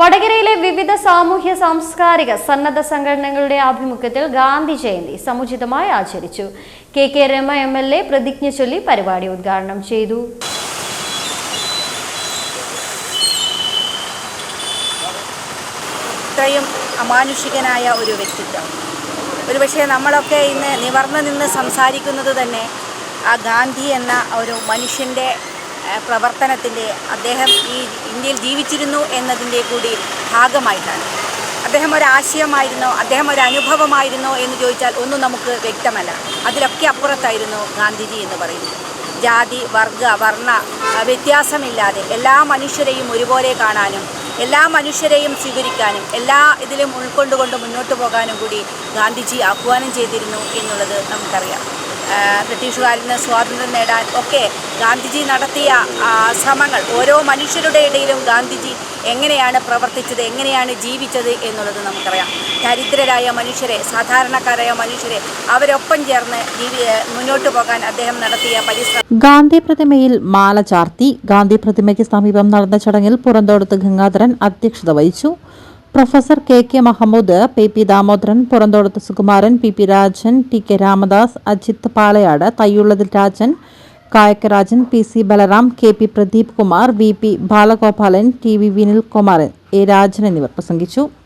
വടകരയിലെ വിവിധ സാമൂഹ്യ സാംസ്കാരിക സന്നദ്ധ സംഘടനകളുടെ ആഭിമുഖ്യത്തിൽ ഗാന്ധി ജയന്തി സമുചിതമായി ആചരിച്ചു. K K Rema M L A പ്രതിജ്ഞ ചൊല്ലി പരിപാടി ഉദ്ഘാടനം ചെയ്തു. ഇത്രയും അമാനുഷികനായ ഒരു വ്യക്തിത്വം. ഒരുപക്ഷെ നമ്മളൊക്കെ ഇന്ന് നിവർന്നു നിന്ന് സംസാരിക്കുന്നത് തന്നെ ആ ഗാന്ധി എന്ന ഒരു മനുഷ്യന്റെ പ്രവർത്തനത്തിന്റെ അദ്ദേഹം ഈ ഇന്ത്യയിൽ ജീവിച്ചിരുന്നു എന്നതിന്റെ കൂടി ഭാഗമായിട്ടാണ്. അദ്ദേഹം ഒരു ആശയമായിരുന്നോ അദ്ദേഹം ഒരു അനുഭവമായിരുന്നോ എന്ന് ചോദിച്ചാൽ ഒന്നും നമുക്ക് വ്യക്തമല്ല. അതിലൊക്കെ അപ്പുറത്തായിരുന്നു ഗാന്ധിജി എന്ന് പറയുന്നത്. ജാതി വർഗ വർണ വ്യത്യാസമില്ലാതെ എല്ലാ മനുഷ്യരെയും ഒരുപോലെ കാണാനും എല്ലാ മനുഷ്യരെയും സ്വീകരിക്കാനും എല്ലാ ഇതിലും ഉൾക്കൊണ്ടുകൊണ്ട് മുന്നോട്ട് പോകാനും കൂടി ഗാന്ധിജി ആഹ്വാനം ചെയ്തിരുന്നു എന്നുള്ളത് നമുക്കറിയാം. ബ്രിട്ടീഷുകാരിൽ നിന്ന് സ്വാതന്ത്ര്യം നേടാൻ ഒക്കെ ഗാന്ധിജി നടത്തിയ ശ്രമങ്ങൾ ഓരോ മനുഷ്യരുടെ ഇടയിലും ഗാന്ധിജി എങ്ങനെയാണ് പ്രവർത്തിച്ചത് എങ്ങനെയാണ് ജീവിച്ചത് എന്നുള്ളത് നമുക്കറിയാം. ദരിദ്രരായ മനുഷ്യരെ സാധാരണക്കാരായ മനുഷ്യരെ അവരൊപ്പം ചേർന്ന് മുന്നോട്ട് പോകാൻ അദ്ദേഹം നടത്തിയ പരിശ്രമം. ഗാന്ധി പ്രതിമയിൽ മാല ചാർത്തി ഗാന്ധി പ്രതിമയ്ക്ക് സമീപം നടന്ന ചടങ്ങിൽ പുറന്തോടത്ത് ഗംഗാധരൻ അധ്യക്ഷത വഹിച്ചു. Professor K K Mahammood P P Damodaran Puranthodath Sukumaran P P Rajan T K Ramadas Ajith Palayad Thayyullathil Rajan Kayakkarajan P C Balaram K P Pradeep Kumar V P Balagopalan T V Vinil Kumaran A Rajan എന്നിവർ പ്രസംഗിച്ചു.